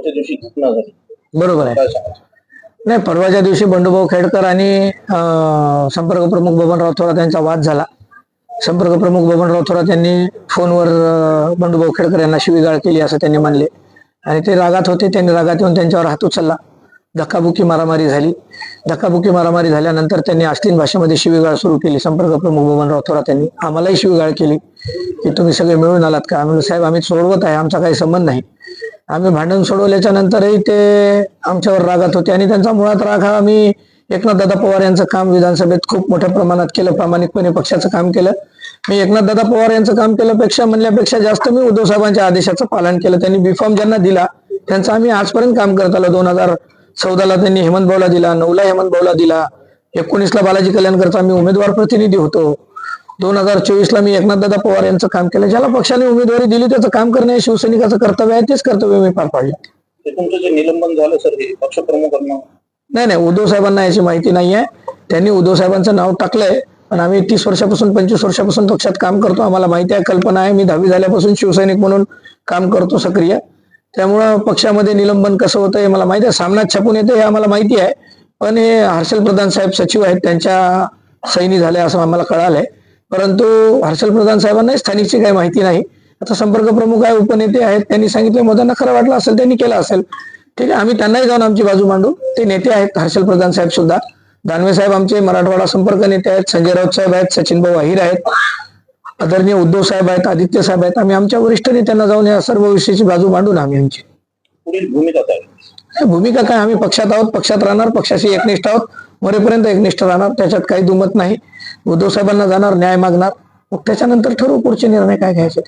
परवाच्या दिवशी घटना झाली. बरोबर आहे. नाही परवाच्या दिवशी बंडूभाऊ खेडकर आणि संपर्क प्रमुख बबनराव थोरात यांचा वाद झाला. संपर्क प्रमुख बबनराव थोरात यांनी फोनवर बंडूभाऊ खेडकर यांना शिवीगाळ केली असं त्यांनी मानले. आणि ते रागात होते त्यांनी रागात येऊन त्यांच्यावर हात उचलला. धक्काबुक्की मारामारी झाली. धक्काबुक्की मारामारी झाल्यानंतर त्यांनी अश्लील भाषेमध्ये शिवीगाळ सुरू केली. संपर्क प्रमुख बबनराव थोरात यांनी आम्हालाही शिवीगाळ केली की तुम्ही सगळे मिळून आलात का? म्हणून साहेब आम्ही सोडवत आहे आमचा काही संबंध नाही. आम्ही भांडण सोडवल्याच्या नंतरही ते आमच्यावर रागात होते आणि त्यांचा मुळात राग हा आम्ही एकनाथदादा पवार यांचं काम विधानसभेत खूप मोठ्या प्रमाणात केलं प्रामाणिकपणे पक्षाचं काम केलं. मी एकनाथदादा पवार यांचं काम केल्यापेक्षा म्हणल्यापेक्षा जास्त मी उद्धव साहेबांच्या आदेशाचं पालन केलं. त्यांनी बीफॉर्म ज्यांना दिला त्यांचं आम्ही आजपर्यंत काम करत आलो. दोन हजार चौदाला त्यांनी हेमंत भाऊला दिला नऊला हेमंत भाऊला दिला. एकोणीसला बालाजी कल्याणकरचा आम्ही उमेदवार प्रतिनिधी होतो. दोन हजार चोवीस ला मी एकनाथदादा पवार यांचं काम केलं. ज्याला पक्षाने उमेदवारी दिली त्याचं काम करणे हे शिवसैनिकाचं कर्तव्य आहे तेच कर्तव्य मी पार पाडले. तुमचं जे निलंबन झालं सर हे पक्षप्रमुखांना? नाही नाही उद्धव साहेबांना याची माहिती नाहीये त्यांनी उद्धव साहेबांचं नाव टाकलंय पण आम्ही तीस वर्षापासून पंचवीस वर्षापासून पक्षात काम करतो आम्हाला माहिती आहे कल्पना आहे. मी दहावी झाल्यापासून शिवसैनिक म्हणून काम करतो सक्रिय. त्यामुळं पक्षामध्ये निलंबन कसं होतं हे मला माहिती आहे. सामन्यात छापून येते हे आम्हाला माहिती आहे. पण हे हर्षल प्रधान साहेब सचिव आहेत त्यांच्या सैनी झाल्या असं आम्हाला कळालंय. परंतु हर्षल प्रधान साहेबांना स्थानिकची काही माहिती नाही. आता संपर्क प्रमुख आहे उपनेते आहेत त्यांनी सांगितलं मोदींना खरं वाटलं असेल त्यांनी केलं असेल. ठीक आहे आम्ही त्यांनाही जाऊन आमची बाजू मांडू. ते नेते आहेत हर्षल प्रधान साहेब सुद्धा. दानवे साहेब आमचे मराठवाडा संपर्क नेते आहेत संजय राऊत साहेब आहेत सचिन भाऊ अहिर आहेत. आदरणीय उद्धव साहेब आहेत आदित्य साहेब आहेत. आम्ही आमच्या वरिष्ठ नेत्यांना जाऊन या सर्व विषयाची बाजू मांडून आम्ही आमची. पुढील भूमिका काय? भूमिका काय? आम्ही पक्षात आहोत पक्षात राहणार पक्षाशी एकनिष्ठ आहोत. मरेपर्यंत एकनिष्ठ राहणार त्याच्यात काही दुमत नाही. उद्धव साहेबांना जाणार न्याय मागणार. मग त्याच्यानंतर ठरवू पुढचे निर्णय काय घ्यायचे